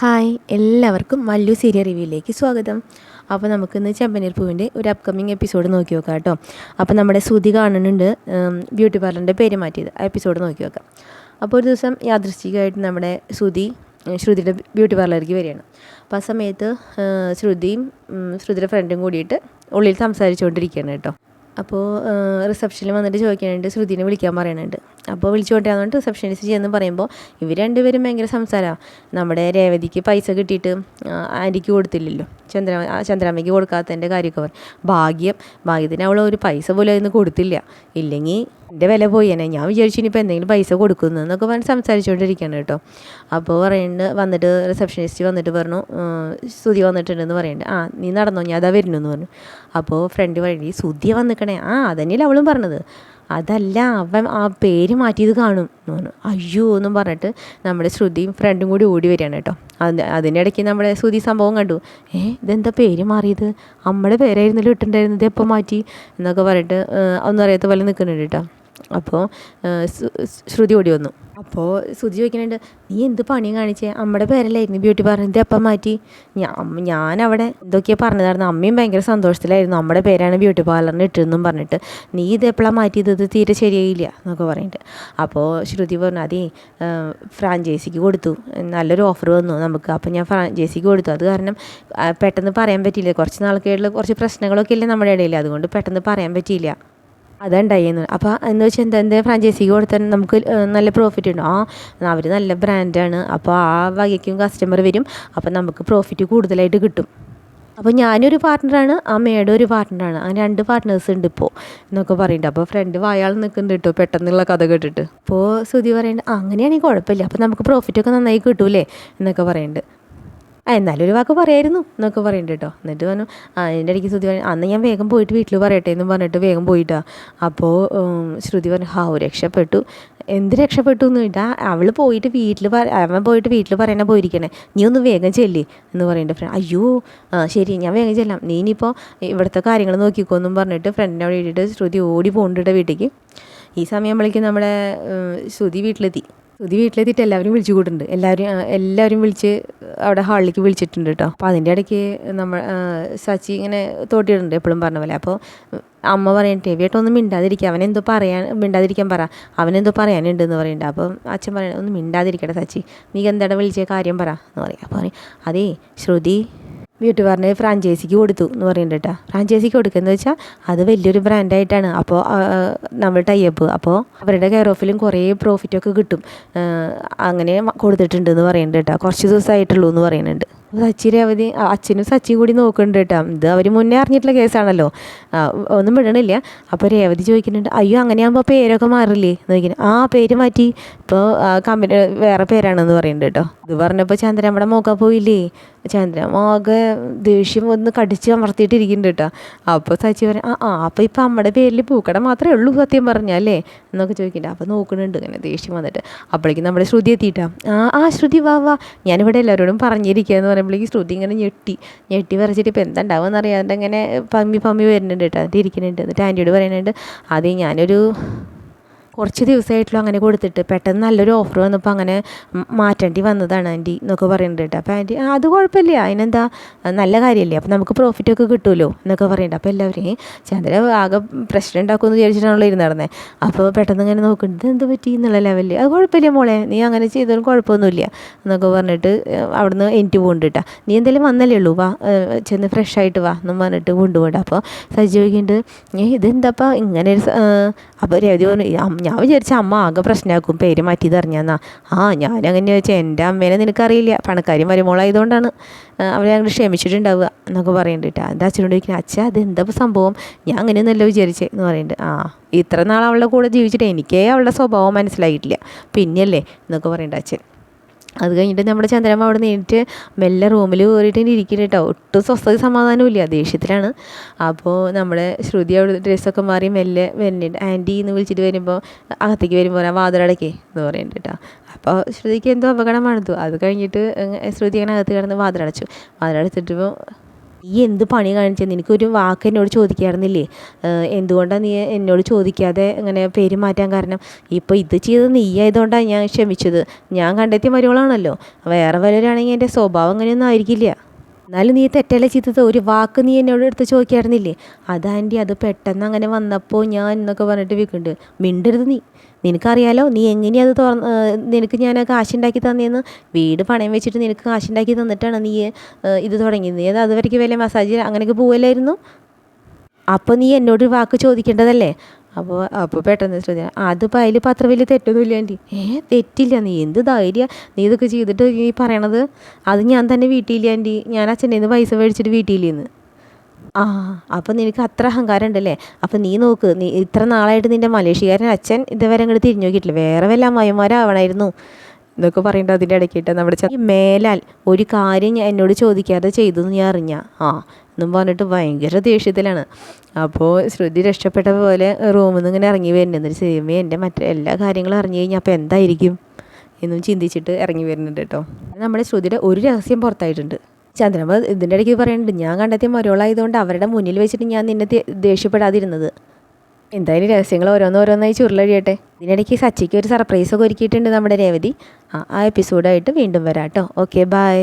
Hi എല്ലാവർക്കും Mallu serial റിവ്യൂയിലേക്ക് സ്വാഗതം. അപ്പോൾ നമുക്കിന്ന് ചെമ്പനീർ പൂവിന്റെ ഒരു അപ്കമിങ് എപ്പിസോഡ് നോക്കി നോക്കാം കേട്ടോ. അപ്പോൾ നമ്മുടെ ശ്രുതി കാണുന്നുണ്ട് ബ്യൂട്ടി പാർലറിന്റെ പേര് മാറ്റിയത്. ആ എപ്പിസോഡ് നോക്കി നോക്കാം. അപ്പോൾ ഒരു ദിവസം യാദൃശ്ചികമായിട്ട് നമ്മുടെ ശ്രുതി ശ്രുതിയുടെ ബ്യൂട്ടി പാർലറിലേക്ക് വരികയാണ്. അപ്പോൾ ആ സമയത്ത് ശ്രുതിയും ശ്രുതിയുടെ ഫ്രണ്ടും കൂടിയിട്ട് ഉള്ളിൽ സംസാരിച്ചുകൊണ്ടിരിക്കുകയാണ് കേട്ടോ. അപ്പോൾ റിസപ്ഷനിൽ വന്നിട്ട് ചോദിക്കാനുണ്ട് ശ്രുതിനെ വിളിക്കാൻ പറയുന്നുണ്ട് അപ്പോൾ വിളിച്ചുകൊണ്ടിരാന്ന് പറഞ്ഞിട്ട് റിസപ്ഷനിസ്റ്റ് ചെയ്യുന്നു പറയുമ്പോൾ ഇവർ രണ്ടുപേരും ഭയങ്കര സംസാരമാണ് നമ്മുടെ രേവതിക്ക് പൈസ കിട്ടിയിട്ട് ആന്റിക്ക് കൊടുത്തില്ലല്ലോ. ചന്ദ്ര ചന്ദ്രാമ്മയ്ക്ക് കൊടുക്കാത്തതിന്റെ കാര്യമൊക്കെ പറയും ഭാഗ്യം. ഭാഗ്യത്തിന് അവൾ ഒരു പൈസ പോലും അതിന് കൊടുത്തില്ല. ഇല്ലെങ്കിൽ എന്റെ വില പോയി തന്നെ ഞാൻ വിചാരിച്ചു ഇനിയിപ്പോൾ എന്തെങ്കിലും പൈസ കൊടുക്കുന്നു എന്നൊക്കെ പറഞ്ഞ് സംസാരിച്ചുകൊണ്ടിരിക്കുകയാണ് കേട്ടോ. അപ്പോൾ പറയുന്നുണ്ട് വന്നിട്ട് റിസപ്ഷനിസ്റ്റ് വന്നിട്ട് പറഞ്ഞു സുതി വന്നിട്ടുണ്ടെന്ന് പറയുന്നുണ്ട് ആ നീ നടന്നോ? ഞാൻ അതാ വരുന്നു എന്ന് പറഞ്ഞു. അപ്പോൾ ഫ്രണ്ട് വഴി സുധിയ വന്നിക്കണേ. ആ അതന്നെയല്ലേ അവളും പറഞ്ഞത്. അതല്ല അവൻ ആ പേര് മാറ്റിയത് കാണും എന്ന് പറഞ്ഞു. അയ്യോ എന്നും പറഞ്ഞിട്ട് നമ്മുടെ ശ്രുതിയും ഫ്രണ്ടും കൂടി ഓടി വരികയാണ് കേട്ടോ. അത് അതിനിടയ്ക്ക് നമ്മുടെ ശ്രുതി സംഭവം കണ്ടു. ഏ ഇതെന്താ പേര് മാറിയത്? അമ്മയുടെ പേരായിരുന്നല്ലോ ഇട്ടുണ്ടായിരുന്നത് എപ്പോൾ മാറ്റി? എന്നൊക്കെ പറഞ്ഞിട്ട് ഒന്നും അറിയാത്ത പോലെ നിൽക്കുന്നുണ്ട് കേട്ടോ. അപ്പോൾ ശ്രുതി ഓടി വന്നു. അപ്പോൾ ശ്രുതി ചോദിക്കുന്നുണ്ട് നീ എന്ത് പണിയും കാണിച്ചേ? അമ്മയുടെ പേരല്ലായിരുന്നു ബ്യൂട്ടി പാർലർ. ഇത് എപ്പം മാറ്റി. ഞാൻ അവിടെ എന്തൊക്കെയാണ് പറഞ്ഞതായിരുന്നു. അമ്മയും ഭയങ്കര സന്തോഷത്തിലായിരുന്നു. നമ്മുടെ പേരാണ് ബ്യൂട്ടി പാർലറിന് ഇട്ടതെന്നും പറഞ്ഞിട്ട് നീ ഇത് എപ്പോഴാണ് മാറ്റിയത്? ഇത് തീരെ ശരിയായില്ല. എന്നൊക്കെ പറഞ്ഞിട്ട്. അപ്പോൾ ശ്രുതി പറഞ്ഞു അതേ ഫ്രാഞ്ചൈസിക്ക് കൊടുത്തു. നല്ലൊരു ഓഫർ വന്നു നമുക്ക്. അപ്പോൾ ഞാൻ ഫ്രാഞ്ചൈസിക്ക് കൊടുത്തു. അത് കാരണം പെട്ടെന്ന് പറയാൻ പറ്റിയില്ല. കുറച്ച് നാൾക്കായിട്ടുള്ള കുറച്ച് പ്രശ്നങ്ങളൊക്കെ ഇല്ലേ നമ്മുടെ ഇടയിൽ അതുകൊണ്ട് പെട്ടെന്ന് പറയാൻ പറ്റിയില്ല. അതുണ്ടായിരുന്നു അപ്പോൾ എന്ന് വെച്ചാൽ എന്താ എന്താ ഫ്രാഞ്ചൈസിക്ക് കൊടുത്താൽ നമുക്ക് നല്ല പ്രോഫിറ്റ് ഉണ്ട്. ആ അവർ നല്ല ബ്രാൻഡാണ് അപ്പോൾ ആ വകയ്ക്കും കസ്റ്റമർ വരും. അപ്പോൾ നമുക്ക് പ്രോഫിറ്റ് കൂടുതലായിട്ട് കിട്ടും. അപ്പോൾ ഞാനൊരു പാർട്ട്ണറാണ് ആ മേഡം ഒരു പാർട്ട്ണറാണ് അങ്ങനെ രണ്ട് പാർട്ട്നേഴ്സ് ഉണ്ട് ഇപ്പോൾ എന്നൊക്കെ പറയുന്നുണ്ട് അപ്പോൾ ഫ്രണ്ട് വായാൾ നിൽക്കുന്നുണ്ട് കേട്ടോ പെട്ടെന്നുള്ള കഥ കേട്ടിട്ട്. അപ്പോൾ ശ്രുതി പറയുന്നുണ്ട് അങ്ങനെയാണെങ്കിൽ കുഴപ്പമില്ല. അപ്പോൾ നമുക്ക് പ്രോഫിറ്റൊക്കെ നന്നായി കിട്ടൂലേ എന്നൊക്കെ പറയുന്നുണ്ട് എന്നാലും ഒരു വാക്ക് പറയായിരുന്നു. എന്നൊക്കെ പറയുന്നുണ്ട് കേട്ടോ എന്നിട്ട് പറഞ്ഞു ആ എന്റെ ഇടയ്ക്ക് ശ്രുതി പറഞ്ഞു അന്ന് ഞാൻ വേഗം പോയിട്ട് വീട്ടിൽ പറയട്ടെ എന്നും പറഞ്ഞിട്ട് വേഗം പോയിട്ടാ. അപ്പോൾ ശ്രുതി പറഞ്ഞു ഹാ രക്ഷപ്പെട്ടു. എന്ത് രക്ഷപ്പെട്ടു എന്ന് കേട്ടാ അവൾ പോയിട്ട് വീട്ടിൽ അവൻ പോയിട്ട് വീട്ടിൽ പറയണ പോയിരിക്കണേ. നീ ഒന്ന് വേഗം ചെല്ലി. എന്ന് പറയുന്നുണ്ട് ഫ്രണ്ട് അയ്യോ ശരി ഞാൻ വേഗം ചെല്ലാം. നീ ഇനിയിപ്പോൾ ഇവിടുത്തെ കാര്യങ്ങൾ നോക്കിക്കോ എന്നും പറഞ്ഞിട്ട് ഫ്രണ്ടിനെ അവിടെ ഇട്ടിട്ട് ശ്രുതി ഓടി പോകുന്നുണ്ട് വീട്ടിലേക്ക് ഈ സമയം സമയമ്പോഴേക്കും നമ്മുടെ ശ്രുതി വീട്ടിലെത്തി. ശ്രുതി വീട്ടിലെത്തിയിട്ട് എല്ലാവരും വിളിച്ചു കൂട്ടുണ്ട് എല്ലാവരും എല്ലാവരും വിളിച്ച് അവിടെ ഹാളിലേക്ക് വിളിച്ചിട്ടുണ്ട് കേട്ടോ അപ്പോൾ അതിന്റെ ഇടയ്ക്ക് നമ്മൾ സച്ചി ഇങ്ങനെ തോട്ടിയിടുന്നുണ്ട് എപ്പോഴും പറഞ്ഞ പോലെ. അപ്പോൾ അമ്മ പറയട്ടെ വീട്ടൊന്നും മിണ്ടാതിരിക്കുക അവനെന്തോ പറയാൻ മിണ്ടാതിരിക്കാൻ പറ. അവനെന്തോ പറയാനുണ്ട് എന്ന് പറയുന്നുണ്ട് അപ്പം അച്ഛൻ പറയണ ഒന്ന് മിണ്ടാതിരിക്കട്ടെ സച്ചി. നീ എന്താണ് വിളിച്ച? കാര്യം പറ. എന്ന് പറയും. അപ്പോൾ പറയും അതേ ശ്രുതി ബ്യൂട്ടി ഫ്രാഞ്ചൈസിക്ക് കൊടുത്തു എന്ന് പറയുന്നുണ്ട് കേട്ടോ. ഫ്രാഞ്ചൈസിക്ക് കൊടുക്കുന്നത് വെച്ചാൽ അത് വലിയൊരു ബ്രാൻഡായിട്ടാണ് അപ്പോൾ നമ്മൾ ടൈപ്പ് അപ്പോൾ അവരുടെ കെയർ ഓഫിലും കുറേ പ്രോഫിറ്റൊക്കെ കിട്ടും. അങ്ങനെ കൊടുത്തിട്ടുണ്ട് എന്ന് പറയുന്നുണ്ട് കേട്ടോ. കുറച്ച് ദിവസമായിട്ടുള്ളൂ എന്ന് പറയുന്നുണ്ട്. സച്ചി അവധി അച്ഛനും സച്ചിയും കൂടി നോക്കുന്നുണ്ട് കേട്ടോ. ഇത് അവർ മുന്നേ അറിഞ്ഞിട്ടുള്ള കേസാണല്ലോ. ഒന്നും വിടണില്ല അപ്പോൾ രേവതി ചോദിക്കുന്നുണ്ട് അയ്യോ അങ്ങനെയാകുമ്പോൾ പേരൊക്കെ മാറില്ലേ? എന്ന് ആ പേര് മാറ്റി. ഇപ്പോൾ കമ്പനി വേറെ പേരാണെന്ന് പറയുന്നുണ്ട് കേട്ടോ. ഇത് പറഞ്ഞപ്പോൾ ചന്ദ്രൻ നമ്മുടെ മുഖം പോയില്ലേ? ചന്ദ്രൻ ആകെ ദേഷ്യം ഒന്ന് കടിച്ച് അമർത്തിയിട്ടിരിക്കുന്നുണ്ട് കേട്ടോ. അപ്പോൾ സച്ചി പറയും ആ ആ അപ്പോൾ ഇപ്പോൾ നമ്മുടെ പേരിൽ പൂക്കട മാത്രമേ ഉള്ളൂ സത്യം പറഞ്ഞല്ലേ എന്നൊക്കെ ചോദിക്കണ്ട അപ്പോൾ നോക്കുന്നുണ്ട് ഇങ്ങനെ ദേഷ്യം വന്നിട്ട്. അപ്പോഴേക്കും നമ്മുടെ ശ്രുതി എത്തിയിട്ടാ ആ ആ ശ്രുതി വാ വാ. ഞാനിവിടെ എല്ലാവരോടും പറഞ്ഞിരിക്കുക എന്ന് പറയുമ്പോഴേക്കും ശ്രുതി ഇങ്ങനെ ഞെട്ടി. ഞെട്ടി വരച്ചിട്ട് ഇപ്പം എന്താ ഉണ്ടാവുമെന്ന് അറിയാതെ ഇങ്ങനെ പമ്മി പമ്മി വരുന്നുണ്ട് കേട്ടോ. എന്നിട്ട് ഇരിക്കുന്നുണ്ട്. എന്നിട്ട് ആന്റിയോട് പറയുന്നുണ്ട് അതേ ഞാനൊരു കുറച്ച് ദിവസമായിട്ടുള്ള അങ്ങനെ കൊടുത്തിട്ട്. പെട്ടെന്ന് നല്ലൊരു ഓഫർ വന്നപ്പോൾ അങ്ങനെ മാറ്റേണ്ടി വന്നതാണ് ആന്റി എന്നൊക്കെ പറയുന്നുണ്ട് കേട്ടോ. അപ്പോൾ ആന്റി അത് കുഴപ്പമില്ല. അതിനെന്താ നല്ല കാര്യമല്ലേ അപ്പോൾ നമുക്ക് പ്രോഫിറ്റ് ഒക്കെ കിട്ടുമല്ലോ എന്നൊക്കെ പറയുന്നുണ്ട്. അപ്പോൾ എല്ലാവരെയും "ഏ, ചന്ദ്ര ആകെ പ്രശ്നം ഉണ്ടാക്കുമെന്ന് വിചാരിച്ചിട്ടാണല്ലോ ഇരുന്ന് നടന്നത് അപ്പോൾ പെട്ടെന്ന് ഇങ്ങനെ നോക്കുന്നത് എന്ത് പറ്റി? എന്നുള്ള ലെവലിൽ അത് കുഴപ്പമില്ല മോളെ നീ അങ്ങനെ ചെയ്താലും കുഴപ്പമൊന്നുമില്ല. എന്നൊക്കെ പറഞ്ഞിട്ട് അവിടുന്ന് എനിക്ക് പോകുന്നുണ്ട് കേട്ടോ. നീ എന്തായാലും വന്നല്ലേ ഉള്ളൂ വാ ചെന്ന് ഫ്രഷ് ആയിട്ട് വാ എന്നും പറഞ്ഞിട്ട് കൊണ്ടുപോകണ്ട അപ്പോൾ സജീവിക്കുന്നുണ്ട് ഇതെന്താപ്പം ഇങ്ങനെ ഒരു അപ്പോൾ രവതി പറഞ്ഞു "ഈ അമ്മ- ഞാൻ വിചാരിച്ച അമ്മ ആകെ പ്രശ്നമാക്കും പേര് മാറ്റി അറിഞ്ഞാന്നാ. ആ ഞാൻ അങ്ങനെ ചോദിച്ചാൽ എന്റെ അമ്മേനെ നിനക്കറിയില്ല പണക്കാരി മരുമോളായതുകൊണ്ടാണ് അവരെ അങ്ങനെ ക്ഷമിച്ചിട്ടുണ്ടാവുക എന്നൊക്കെ പറയുന്നുണ്ട് എന്റെ അച്ഛനോട് ചോദിക്കുന്നത് അച്ഛാ അതെന്താ സംഭവം? ഞാൻ അങ്ങനെയൊന്നുമല്ല വിചാരിച്ചേ എന്ന് പറയുന്നുണ്ട് ആ ഇത്ര നാൾ അവളുടെ കൂടെ ജീവിച്ചിട്ട് എനിക്കേ അവളുടെ സ്വഭാവം മനസ്സിലായിട്ടില്ല. പിന്നെയല്ലേ എന്നൊക്കെ പറയണ്ട അച്ഛൻ. അത് കഴിഞ്ഞിട്ട് നമ്മുടെ ചന്ദ്രമ്മ അവിടെ നേരിട്ട് മെല്ലെ റൂമിൽ കയറിയിട്ട് ഇരിക്കുന്നു കേട്ടോ. ഒട്ടും സ്വസ്ഥത സമാധാനമില്ല ദേഷ്യത്തിലാണ്. അപ്പോൾ നമ്മുടെ ശ്രുതി അവിടെ ഡ്രസ്സൊക്കെ മാറി മെല്ലെ വരുന്നുണ്ട്. ആന്റി എന്ന് വിളിച്ചിട്ട് വരുമ്പോൾ അകത്തേക്ക് വരുമ്പോൾ പറയാം വാതിലടക്കേ എന്ന് പറയുന്നുണ്ട് കേട്ടോ. അപ്പോൾ ശ്രുതിക്ക് എന്തോ അപകടമാണെന്തോ അത് കഴിഞ്ഞിട്ട് ശ്രുതി അങ്ങനെ അകത്ത് കിടന്ന് വാതിലടച്ചു. വാതിലടച്ചിട്ടിപ്പോൾ നീ എന്ത് പണി കാണിച്ചത് നിനക്കൊരു വാക്ക് എന്നോട് ചോദിക്കാറുന്നില്ലേ എന്തുകൊണ്ടാണ് നീ എന്നോട് ചോദിക്കാതെ ഇങ്ങനെ പേര് മാറ്റാൻ കാരണം? ഇപ്പോൾ ഇത് ചെയ്തത് നീ ആയതുകൊണ്ടാണ് ഞാൻ ക്ഷമിച്ചത്. ഞാൻ കണ്ടെത്തിയ മരുകളാണല്ലോ വേറെ വല്ലവരാണെങ്കിൽ എന്റെ സ്വഭാവം അങ്ങനെയൊന്നും ആയിരിക്കില്ല. എന്നാലും നീ തെറ്റല്ല ചെയ്തത്? ഒരു വാക്ക് നീ എന്നോട് എടുത്ത് ചോദിക്കായിരുന്നില്ലേ? അത് ആന്റി അത് പെട്ടെന്ന് അങ്ങനെ വന്നപ്പോൾ ഞാൻ എന്നൊക്കെ പറഞ്ഞിട്ട് വിൽക്കുന്നുണ്ട് മിണ്ടരുത് നീ. നിനക്കറിയാലോ നീ എങ്ങനെയാ അത് തുറന്ന് നിനക്ക് ഞാൻ കാശുണ്ടാക്കി തന്നേന്ന്? വീട് പണയം വെച്ചിട്ട് നിനക്ക് കാശുണ്ടാക്കി തന്നിട്ടാണ് നീ ഇത് തുടങ്ങിയത്? അത് അതുവരെയ്ക്ക് വല്ല മസാജ് അങ്ങനെയൊക്കെ പോവല്ലായിരുന്നു? അപ്പോൾ നീ എന്നോട് വാക്ക് ചോദിക്കേണ്ടതല്ലേ? അപ്പോൾ അപ്പോൾ പെട്ടെന്ന് ശ്രദ്ധിക്കുക അതിപ്പോൾ അതിൽ അത്ര വലിയ തെറ്റൊന്നുമില്ല ആന്റി ഏ തെറ്റില്ല. നീ എന്ത് ധൈര്യം? നീ ഇതൊക്കെ ചെയ്തിട്ട് നീ പറയണത്? അത് ഞാൻ തന്നെ വീട്ടിലില്ല ആന്റി ഞാൻ അച്ഛന്റെ പൈസ മേടിച്ചിട്ട് വീട്ടിലിന്ന് ആ അപ്പം നിനക്ക് അത്ര അഹങ്കാരം ഉണ്ടല്ലേ അപ്പം നീ നോക്ക് നീ ഇത്ര നാളായിട്ട് നിന്റെ മലേഷ്യക്കാരൻ അച്ഛൻ ഇതുവരെ അങ്ങോട്ട് തിരിഞ്ഞു നോക്കിയിട്ടില്ല. വേറെ വല്ല അമ്മയന്മാരാവണമായിരുന്നു എന്നൊക്കെ പറയേണ്ട അതിന്റെ ഇടയ്ക്കിട്ട് നമ്മുടെ ഈ മേലാൽ ഒരു കാര്യം എന്നോട് ചോദിക്കാതെ ചെയ്തു ഞാൻ അറിഞ്ഞ. ആ എന്നും പറഞ്ഞിട്ട് ഭയങ്കര ദേഷ്യത്തിലാണ്. അപ്പോൾ ശ്രുതി രക്ഷപ്പെട്ട പോലെ റൂമിൽ നിന്ന് ഇങ്ങനെ ഇറങ്ങി വരുന്നുണ്ട് ചെയ്യുമ്പോൾ എന്റെ മറ്റേ എല്ലാ കാര്യങ്ങളും അറിഞ്ഞു കഴിഞ്ഞാൽ അപ്പോൾ എന്തായിരിക്കും എന്നും ചിന്തിച്ചിട്ട് ഇറങ്ങി വരുന്നുണ്ട് കേട്ടോ. നമ്മുടെ ശ്രുതിയുടെ ഒരു രഹസ്യം പുറത്തായിട്ടുണ്ട്. ചന്ദ്രമ്മ ഇതിന്റെ ഇടയ്ക്ക് പറയുന്നുണ്ട് ഞാൻ കണ്ടെത്തിയ മരോളായതുകൊണ്ട് അവരുടെ മുന്നിൽ വെച്ചിട്ട് ഞാൻ നിന്നെ ദേഷ്യപ്പെടാതിരുന്നത്. എന്തായാലും രഹസ്യങ്ങൾ ഓരോന്നോരോന്നായി ചുരുളഴിയട്ടെ. ഇതിനിടയ്ക്ക് സച്ചിക്ക് ഒരു സർപ്രൈസൊക്കെ ഒരുക്കിയിട്ടുണ്ട് നമ്മുടെ രേവതി. ആ ആ എപ്പിസോഡായിട്ട് വീണ്ടും വരാം കേട്ടോ. Okay bye